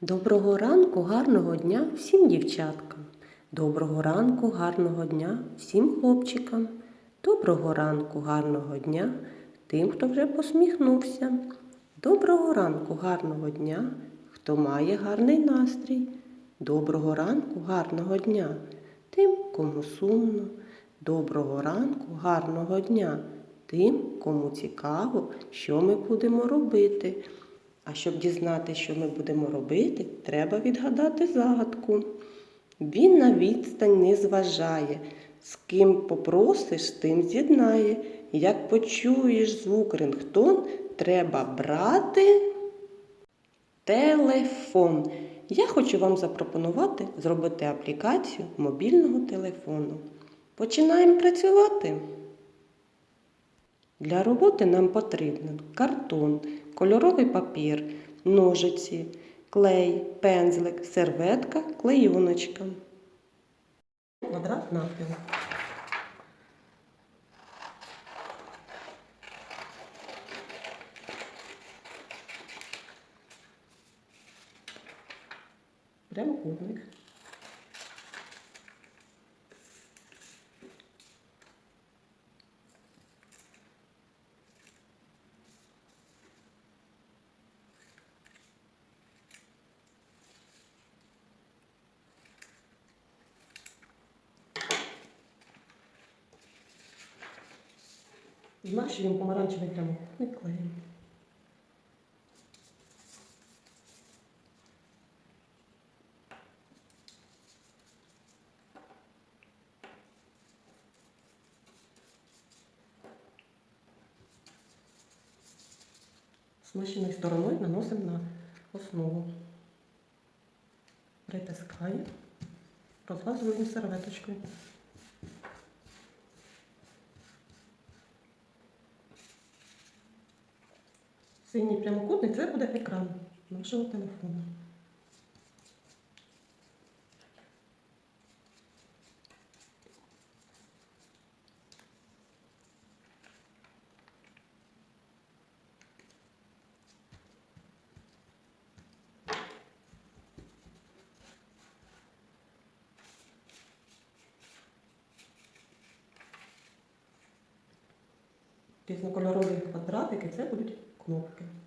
Доброго ранку, гарного дня всім дівчаткам. Доброго ранку, гарного дня всім хлопчикам. Доброго ранку, гарного дня тим, хто вже посміхнувся. Доброго ранку, гарного дня, хто має гарний настрій. Доброго ранку, гарного дня тим, кому сумно. Доброго ранку, гарного дня тим, кому цікаво, що ми будемо робити. А щоб дізнати, що ми будемо робити, треба відгадати загадку. Він на відстань не зважає, з ким попросиш, тим з'єднає. Як почуєш звук рингтон, треба брати телефон. Я хочу вам запропонувати зробити аплікацію мобільного телефону. Починаємо працювати. Для роботи нам потрібен картон, кольоровий папір, ножиці, клей, пензлик, серветка, клейоночка. Квадрат навпіл. Прямокутник. Змащуємо помаранчевий прямокутник клеєм. Смащеною стороною наносимо на основу. Притискаємо, розлазуємо серветочкою. Синій прямокутник це буде екран нашого телефону. Різнокольорові квадратики це будуть 我。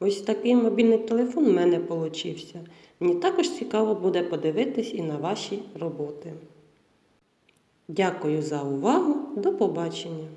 Ось такий мобільний телефон в мене получився. Мені також цікаво буде подивитись і на ваші роботи. Дякую за увагу. До побачення!